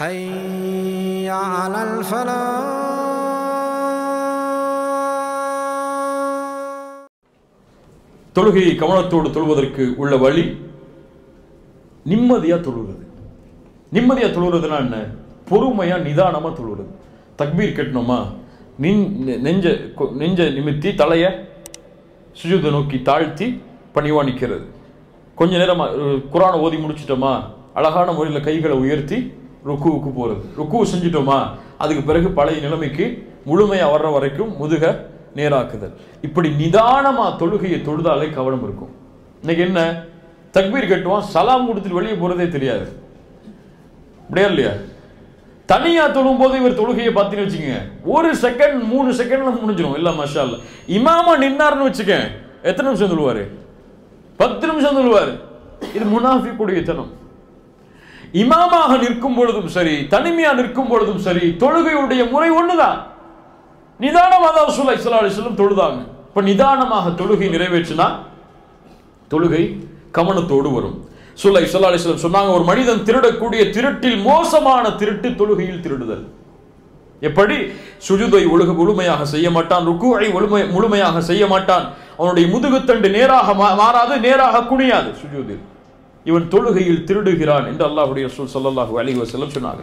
حي على الفلاح தொழுகையை கவனத்தோடு தொழுவதற்கு உள்ள வழி நிம்மதியா தொழுகிறது நிம்மதியா தொழுகிறதுனா என்ன பொறுமையா நிதானமா தொழுகிறது தக்பீர் கட்டணுமா நின் நெஞ்ச கொ- நெஞ்ச நிமித்தி தலைய சுஜூதை நோக்கி தாழ்த்தி பணிவா நிற்கிறது கொஞ்ச நேரமா அஹ், குரானை ஓதி முடிச்சிட்டோமா அழகான முறையில் கைகளை உயர்த்தி ருக்குவுக்கு போறது. ருக்கு செஞ்சிட்டோமா? அதுக்கு பிறகு பழைய நிலைமைக்கு முழுமையாக வர்ற வரைக்கும் முதுக நேராக்குதல். இப்படி நிதானமா தொழுகையை தொழுதாலே கவனம் இருக்கும். இன்னைக்கு என்ன? தக்பீர் கட்டுவான் சலாம் கொடுத்துட்டு வெளியே போறதே தெரியாது. அப்படியா இல்லையா? தனியா தொழும் போது இவர் தொழுகையை பார்த்தீங்கன்னு வச்சுக்கோங்க. ஒரு செகண்ட் மூணு செகண்ட்ல முடிஞ்சிடும் இல்ல மஷா அல்ல இமாமா நின்னார்னு வச்சுக்கேன் எத்தனை நிமிஷம் சொல்லுவாரு பத்து நிமிஷம் சொல்லுவாரு இது முனாஃபிக்குடைய தனம். இமாமாக நிற்கும் பொழுதும் சரி தனிமையா நிற்கும் பொழுதும் சரி தொழுகையுடைய முறை ஒண்ணுதான். நிதானமாக தான் ரசூலுல்லாஹி ஸல்லல்லாஹு அலைஹி தொழுதாங்க. இப்ப நிதானமாக தொழுகை நிறைவேற்றினா தொழுகை கவனத்தோடு வரும். சுல்லை ஸல்லல்லாஹு சொன்னாங்க ஒரு மனிதன் திருடக்கூடிய திருட்டில் மோசமான திருட்டு தொழுகையில் திருடுதல். எப்படி? சுஜுதை ஒழுகு முழுமையாக செய்ய மாட்டான் ருக்குவை முழுமையாக செய்ய மாட்டான். அவனுடைய முதுகுத்தண்டு நேராக மா- மாறாது நேராக குனியாது சுஜூதில். இவன் தொழுகையில் திருடுகிறான் என்று அல்லாஹுடைய ரசூல் சல்லாஹூ அலி வஸல்லம் சொன்னாங்க.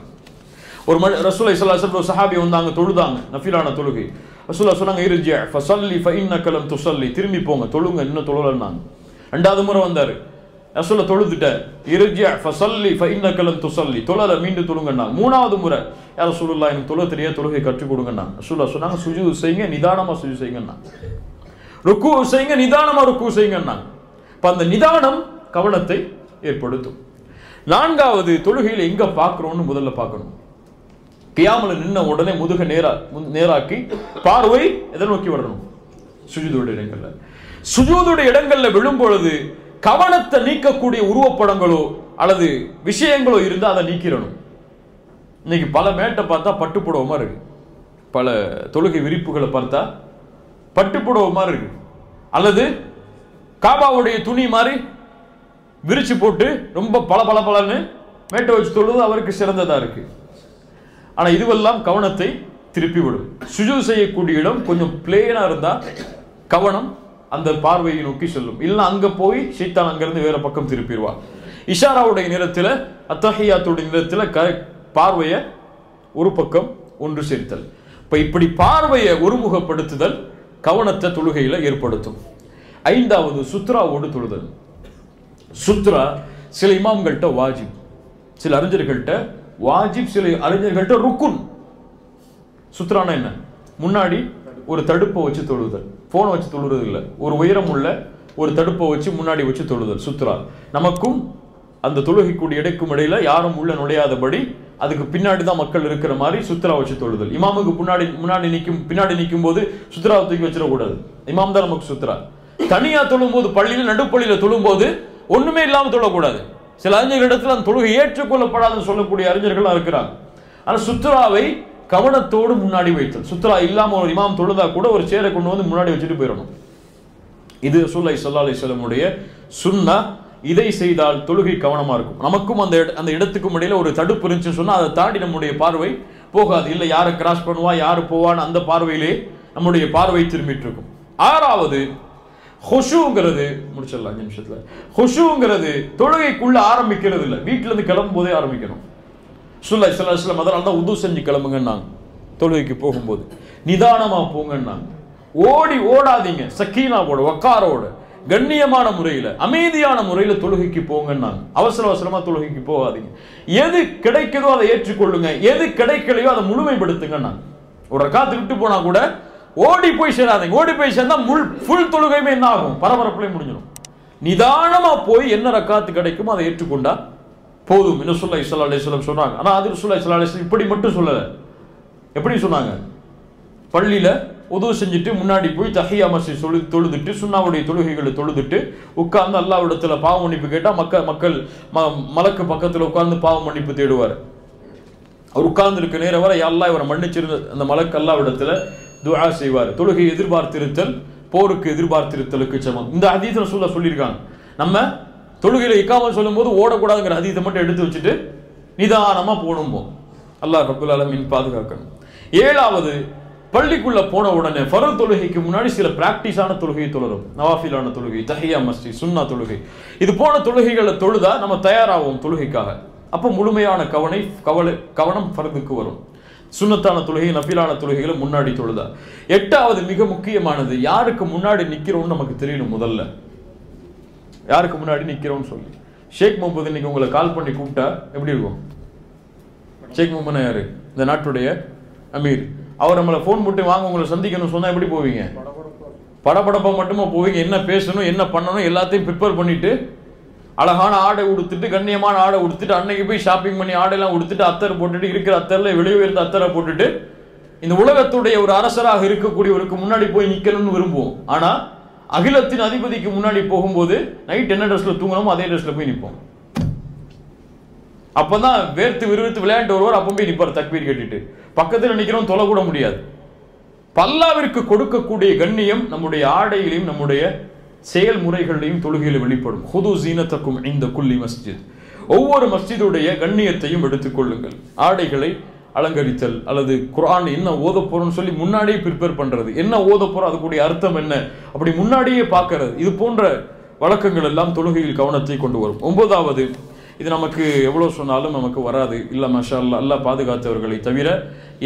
ஒரு மணி ரசூலை ஸல்லல்லாஹு ஒரு சஹாபி வந்தாங்க தொழுதாங்க நஃபிலான தொழுகை. ரசூலா சொன்னாங்க இருஜி ஃபசல்லி ஃபஇன்னக லம் துசல்லி திரும்பி போங்க தொழுங்க இன்னும் தொழுலன்னாங்க. ரெண்டாவது முறை வந்தார். ரசூல தொழுதுட்ட இருஜி ஃபசல்லி ஃபஇன்னக லம் துசல்லி தொழல மீண்டும் தொழுங்கண்ணா மூணாவது முறை யா ரசூலுல்லாஹ் எனக்கு தொழ தெரியாது தொழுகை கற்றுக் கொடுங்கண்ணா ரசூலா சொன்னாங்க சுஜு செய்யுங்க நிதானமா சுஜு செய்யுங்கண்ணா ருக்கு செய்யுங்க நிதானமாக ருக்கு செய்யுங்கண்ணா இப்போ அந்த நிதானம் கவனத்தை ஏற்படுத்தும். நான்காவது தொழுகையில் எங்க பார்க்கிறோம்னு முதல்ல பார்க்கணும். கியாமல நின்ன உடனே முதுக நேரா நேராக்கி பார்வை எதை நோக்கி வரணும்? சுஜூதோட இடங்கள்ல. சுஜூதோட இடங்கள்ல விழும் பொழுது கவனத்தை நீக்கக்கூடிய உருவப்படங்களோ அல்லது விஷயங்களோ இருந்தால் அதை நீக்கிடணும். இன்னைக்கு பல மேட்டை பார்த்தா பட்டுப்புடவமா இருக்கு. பல தொழுகை விரிப்புகளை பார்த்தா பட்டுப்புடவமா இருக்கு. அல்லது காபாவுடைய துணி மாதிரி விரிச்சு போட்டு ரொம்ப பல பல பலன்னு மேட்டை வச்சு தொழுது அவருக்கு சிறந்ததாக இருக்கு. ஆனால் இதுவெல்லாம் கவனத்தை திருப்பி விடும். சுஜு செய்யக்கூடிய இடம் கொஞ்சம் பிளேனாக இருந்தால் கவனம் அந்த பார்வையை நோக்கி செல்லும். இல்லை அங்கே போய் சீத்தான் அங்கேருந்து வேற பக்கம் திருப்பிடுவா. இஷாராவுடைய நிறத்தில் அத்தஹியாத்துடைய நிறத்தில் க பார்வையை ஒரு பக்கம் ஒன்று சேர்த்தல். இப்போ இப்படி பார்வையை ஒருமுகப்படுத்துதல் கவனத்தை தொழுகையில் ஏற்படுத்தும். ஐந்தாவது சுத்ராவோடு தொழுதல். சுத்ரா சில இமாம்கள்ட்ட வாஜிப் சில அறிஞர்கள்ட்ட வாஜிப் சில அறிஞர்கள்ட்ட ருக்குன். சுத்ரானா என்ன? முன்னாடி ஒரு தடுப்பை வச்சு தொழுதல். ஃபோனை வச்சு தொழுறது இல்லை. ஒரு உயரம் உள்ள ஒரு தடுப்பை வச்சு முன்னாடி வச்சு தொழுதல் சுத்ரா. நமக்கும் அந்த தொழுகைக்கூடிய இடைக்கும் இடையில யாரும் உள்ள நுழையாதபடி அதுக்கு பின்னாடி தான் மக்கள் இருக்கிற மாதிரி சுத்ரா வச்சு தொழுதல். இமாமுக்கு முன்னாடி முன்னாடி நிற்கும் பின்னாடி நிற்கும் போது சுத்ரா தூக்கி வச்சிடக்கூடாது. இமாம் தான் நமக்கு சுத்ரா. தனியா தொழும்போது பள்ளியில் பள்ளியில நடுப்பள்ளியில ஒன்றுமே ஒண்ணுமே இல்லாம தொழக்கூடாது. சில அறிஞர்களிடத்தில் அந்த தொழுகை ஏற்றுக்கொள்ளப்படாதுன்னு சொல்லக்கூடிய அறிஞர்களாக இருக்கிறாங்க. ஆனால் சுற்றுலாவை கவனத்தோடு முன்னாடி வைத்தல். சுற்றுலா இல்லாமல் ஒரு இமாம் தொழுதா கூட ஒரு சேரை கொண்டு வந்து முன்னாடி வச்சுட்டு போயிடணும். இது ரசூலுல்லாஹி ஸல்லல்லாஹு அலி சொல்லமுடைய சுண்ணா இதை செய்தால் தொழுகை கவனமா இருக்கும். நமக்கும் அந்த இட- அந்த இடத்துக்கும் இடையில ஒரு தடுப்பு இருந்துச்சுன்னு சொன்னால் அதை தாண்டி நம்முடைய பார்வை போகாது. இல்லை யாரை கிராஸ் பண்ணுவா யார் போவான்னு அந்த பார்வையிலே நம்முடைய பார்வை திரும்பிட்டு இருக்கும். ஆறாவது ஹொஷுங்கிறது முடிச்சிடலாம் அஞ்சு நிமிஷத்தில். ஹொஷுங்கிறது தொழுகைக்குள்ளே ஆரம்பிக்கிறது இல்லை வீட்டிலேருந்து கிளம்பும் போதே ஆரம்பிக்கணும் சுல்லா சில அதனால தான் உது செஞ்சு கிளம்புங்கன்னாங்க. தொழுகைக்கு போகும்போது. நிதானமாக போங்கன்னாங்க. ஓடி ஓடாதீங்க. சக்கீனாவோட வக்காரோட கண்ணியமான முறையில் அமைதியான முறையில் தொழுகைக்கு போங்கன்னாங்க. அவசர அவசரமாக தொழுகைக்கு போகாதீங்க. எது கிடைக்குதோ அதை ஏற்றுக்கொள்ளுங்க. எது கிடைக்கலையோ அதை முழுமைப்படுத்துங்கன்னாங்க. ஒரு ரக்காத்து விட்டு போனால் கூட ஓடி போய் சேராதீங்க. ஓடி போய் சேர்ந்தா முள் ஃபுல் தொழுகையுமே என்ன ஆகும்? பரபரப்புலயே முடிஞ்சிடும் நிதானமா போய் என்ன ரக்காத்து கிடைக்குமோ அதை ஏற்றுக்கொண்டா போதும். இன்னும் சொல்ல இஸ்லா அலிஸ்லாம் சொன்னாங்க. ஆனால் அது ரசூல்லா இஸ்லா அலிஸ்லாம் இப்படி மட்டும் சொல்லலை. எப்படி சொன்னாங்க? பள்ளியில் உதவு செஞ்சுட்டு முன்னாடி போய் தஹியா மசி தொழு தொழுதுட்டு சுண்ணாவுடைய தொழுகைகளை தொழுதுட்டு உட்கார்ந்து அல்லாவிடத்துல பாவ மன்னிப்பு கேட்டால் மக்கள் மக்கள் ம- மலக்கு பக்கத்தில் உட்கார்ந்து பாவ மன்னிப்பு தேடுவார். அவர் உட்கார்ந்து இருக்க நேரம் வரை அல்லாஹ் இவரை மன்னிச்சிருந்த அந்த மலக்கு அல்லாவிடத்துல துஆ செய்வார். தொழுகை எதிர்பார்த்திருத்தல் போருக்கு எதிர்பார்த்திருத்தலுக்கு சமம். இந்த அதீதம் சொல்ல சொல்லியிருக்காங்க. நம்ம தொழுகையில் இக்காமல் சொல்லும்போது ஓடக்கூடாதுங்கிற அதீதம் மட்டும் எடுத்து வச்சுட்டு நிதானமாக போகணும் அல்லாஹ் ரபுல் அலமின் பாதுகாக்கணும். ஏழாவது பள்ளிக்குள்ள போன உடனே ஃபரல் தொழுகைக்கு முன்னாடி சில பிராக்டிஸான தொழுகை தொழுறோம் நவாஃபிலான தொழுகை தஹியா மஸ்தி சுன்னா தொழுகை. இது போன தொழுகைகளை தொழுதா நம்ம தயாராகும் தொழுகைக்காக. அப்போ முழுமையான கவனை கவலை கவனம் ஃபரதுக்கு வரும். சுன்னத்தான தொழுகை நஃபிலான தொழுகைகளை முன்னாடி தொழுதா? எட்டாவது மிக முக்கியமானது யாருக்கு முன்னாடி நிக்கிறோம்னு நமக்கு தெரியணும் முதல்ல. யாருக்கு முன்னாடி நிக்கிறோம்னு சொல்லி. ஷேக் முகமது இன்னைக்கு உங்களை கால் பண்ணி கூப்பிட்டா எப்படி இருக்கும்? ஷேக் முகமது யாரு? இந்த நாட்டுடைய அமீர். அவர் நம்மளை ஃபோன் போட்டு வாங்க உங்களை சந்திக்கணும் சொன்னா எப்படி போவீங்க? படபடப்பா மட்டுமா போவீங்க? என்ன பேசணும் என்ன பண்ணணும் எல்லாத்தையும் ப்ரிப்பேர் பண்ணிட்டு அழகான ஆடை உடுத்துட்டு கண்ணியமான ஆடை உடுத்துட்டு அன்னைக்கு போய் ஷாப்பிங் பண்ணி ஆடையெல்லாம் உடுத்துட்டு அத்தர் போட்டுட்டு இருக்கிற அத்தரில் வெளியே இருந்த அத்தரை போட்டுட்டு இந்த உலகத்துடைய ஒரு அரசராக இருக்கக்கூடியவருக்கு முன்னாடி போய் நிற்கணும்னு விரும்புவோம். ஆனால் அகிலத்தின் அதிபதிக்கு முன்னாடி போகும்போது நைட் என்ன ட்ரெஸ்ல தூங்கணுமோ அதே ட்ரெஸ்ல போய் நிற்போம் அப்பதான் வேர்த்து விறுவிறுத்து விளையாண்டு வருவார் அப்போ போய் நிற்பார் தக்பீர் கட்டிட்டு. பக்கத்தில் நினைக்கிறோம் தொலை கூட முடியாது. பல்லாவிற்கு கொடுக்கக்கூடிய கண்ணியம் நம்முடைய ஆடையிலையும் நம்முடைய செயல்முறைகளையும் தொழுகையில் வெளிப்படும். ஹுது ஜீனத்தக்கும் இந்த குல்லி மஸ்ஜித். ஒவ்வொரு மஸ்ஜிதுடைய கண்ணியத்தையும் எடுத்துக்கொள்ளுங்கள் ஆடைகளை அலங்கரித்தல் அல்லது குரான் என்ன ஓத போறோம்னு சொல்லி முன்னாடியே ப்ரிப்பேர் பண்றது. என்ன ஓத போறோம்? அதுக்குடைய அர்த்தம் என்ன? அப்படி முன்னாடியே பார்க்கறது. இது போன்ற வழக்கங்கள் எல்லாம் தொழுகையில் கவனத்தை கொண்டு வரும். ஒன்பதாவது இது நமக்கு எவ்வளோ சொன்னாலும் நமக்கு வராது. இல்லை மஷா அல்லா அல்லா பாதுகாத்தவர்களை தவிர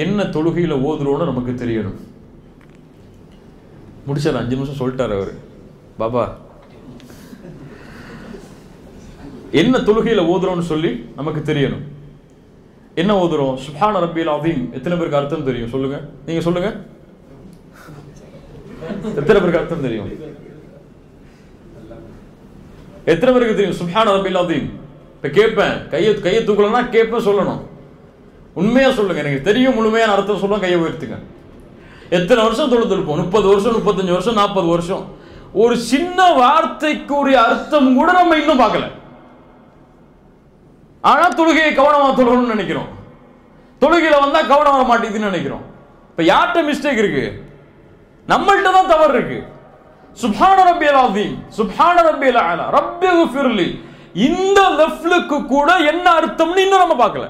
என்ன தொழுகையில் ஓதுறோன்னு நமக்கு தெரியணும். முடிச்சார் அஞ்சு நிமிஷம் சொல்லிட்டார் அவர். பாபா. என்ன தொழுகையில் ஓதுறோம்னு சொல்லி நமக்கு தெரியணும். என்ன ஓதுறோம்? சுஹான ரப்பியல் அதீம் எத்தனை பேருக்கு அர்த்தம் தெரியும்? சொல்லுங்க. நீங்க சொல்லுங்க. எத்தனை பேருக்கு அர்த்தம் தெரியும்? எத்தனை பேருக்கு தெரியும்? சுஹான ரப்பியல் அதீம் இப்போ கேட்பேன். கையை கையை தூக்கலன்னா கேட்பேன் சொல்லணும். உண்மையாக சொல்லுங்க. எனக்கு தெரியும் முழுமையான அர்த்தம் சொல்ல கையை உயர்த்துங்க. எத்தனை வருஷம் தொழுதுருப்போம்? முப்பது வருஷம் முப்பத்தஞ்சு வருஷம் நாற்பது வருஷம். ஒரு சின்ன வார்த்தைக்கு உரிய அர்த்தம் கூட நம்ம இன்னும் பார்க்கல. ஆனா தொழுகையை கவனமா தொழணும்னு நினைக்கிறோம். தொழுகையில வந்தா கவனம் வர மாட்டேங்குதுன்னு நினைக்கிறோம். இப்ப யார்கிட்ட மிஸ்டேக் இருக்கு? நம்மள்கிட்ட தான் தவறு இருக்கு. சுபான ரப்பியல் அதீம் சுபான ரப்பியல் அலா ரப்பி இந்த லெஃப்லுக்கு கூட என்ன அர்த்தம்னு இன்னும் நம்ம பார்க்கல.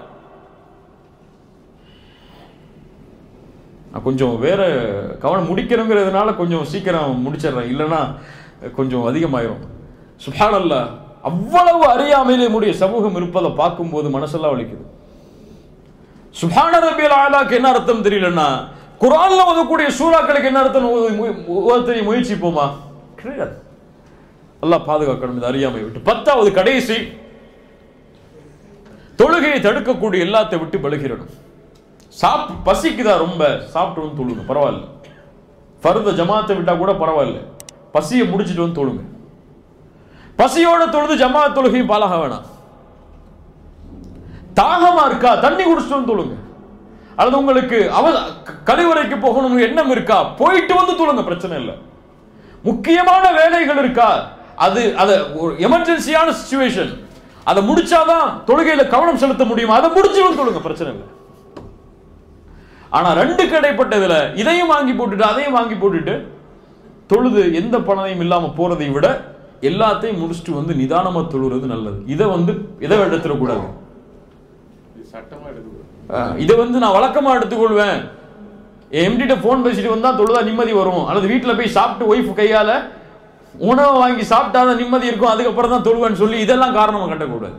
நான் கொஞ்சம் வேற கவனம் முடிக்கணுங்கிறதுனால கொஞ்சம் சீக்கிரம் முடிச்சிடுறேன். இல்லைன்னா கொஞ்சம் அதிகமாயிரும். சுப்ஹானல்லா அவ்வளவு அறியாமையிலே முடிய சமூகம் இருப்பதை பார்க்கும்போது மனசெல்லாம் வலிக்குது. சுபான ரபியல் ஆலாக்கு என்ன அர்த்தம் தெரியலன்னா குரான்ல ஓதக்கூடிய சூறாக்களுக்கு என்ன அர்த்தம் ஓத- முயற்சிப்போமா? கிடையாது. எல்லாம் பாதுகாக்கணும் இது அறியாமை விட்டு. பத்தாவது கடைசி தொழுகையை தடுக்கக்கூடிய எல்லாத்தை விட்டு விலகிடணும் சாப் பசிக்குதா ரொம்ப? சாப்பிட்டு வந்து தொழுங்க பரவாயில்ல. ஃபர்த ஜமாத்தை விட்டா கூட பரவாயில்ல. பசியை முடிச்சிட்டு வந்து தொழுங்க. பசியோட தொழுது ஜமா தொழுகையும் பாலாக வேணாம். தாகமா இருக்கா? தண்ணி குடிச்சிட்டு வந்து தொழுங்க. அல்லது உங்களுக்கு அவ க- கழிவறைக்கு போகணும்னு எண்ணம் இருக்கா? போயிட்டு வந்து தொழுங்க பிரச்சனை இல்லை. முக்கியமான வேலைகள் இருக்கா? அது அது ஒரு எமர்ஜென்சியான சுச்சுவேஷன் அதை முடிச்சாதான் தொழுகையில கவனம் செலுத்த முடியும். அதை முடிச்சு வந்து தொழுங்க பிரச்சனை இல்லை. ஆனா ரெண்டு கடைப்பட்டதுல இதையும் வாங்கி போட்டுட்டு அதையும் வாங்கி போட்டுட்டு தொழுது எந்த பணத்தையும் இல்லாம போறதை விட எல்லாத்தையும் முடிச்சுட்டு வந்து நிதானமா தொழுறது நல்லது. இதை வந்து இதை எடுத்துடக்கூடாது இதை வந்து நான் வழக்கமா எடுத்துக்கொள்வேன். எம்டிட்ட ஃபோன் பேசிட்டு வந்தா தொழுதா நிம்மதி வரும். அல்லது வீட்டில் போய் சாப்பிட்டு ஒய்ஃப் கையால உணவை வாங்கி சாப்பிட்டாதான் நிம்மதி இருக்கும். அதுக்கப்புறம் தான் தொழுவேன்னு சொல்லி இதெல்லாம் காரணமா கட்டக்கூடாது.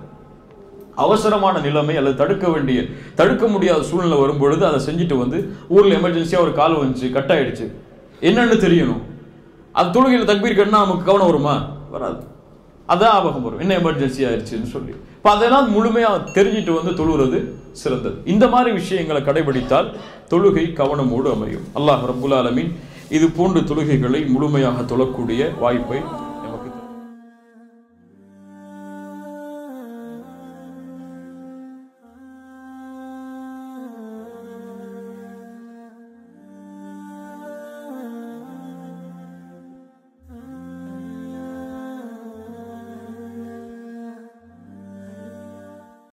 அவசரமான நிலைமை அல்லது தடுக்க வேண்டிய தடுக்க முடியாத சூழ்நிலை வரும்பொழுது அதை செஞ்சுட்டு வந்து ஊரில் எமர்ஜென்சியாக ஒரு கால் வந்துச்சு கட் ஆயிடுச்சு என்னன்னு தெரியணும். அது தொழுகையில் தக்பீர் கட்டினா நமக்கு கவனம் வருமா? வராது. அதான் ஆபகம் வரும். என்ன எமர்ஜென்சி ஆயிடுச்சுன்னு சொல்லி. இப்போ அதெல்லாம் முழுமையாக தெரிஞ்சிட்டு வந்து தொழுகிறது சிறந்தது. இந்த மாதிரி விஷயங்களை கடைபிடித்தால் தொழுகை கவனமோடு அமையும். அல்லாஹ் ரபுல் ஆலமின் இது போன்ற தொழுகைகளை முழுமையாக தொழக்கூடிய வாய்ப்பை